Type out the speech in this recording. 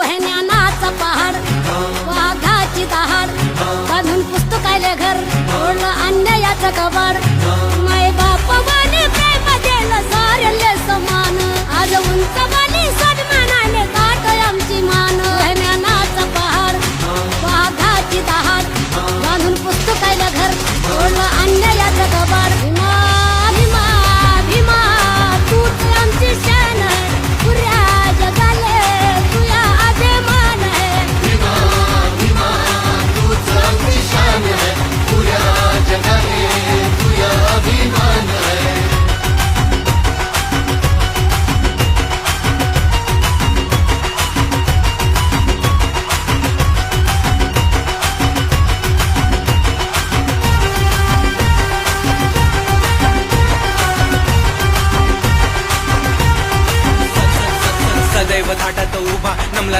आहे ज्ञानाचा पहाड वाघाची दहाड बांधून पुस्तकायले घर ओढलं अन्यायाचं कबाड. दैवधाटाचा उभा नमला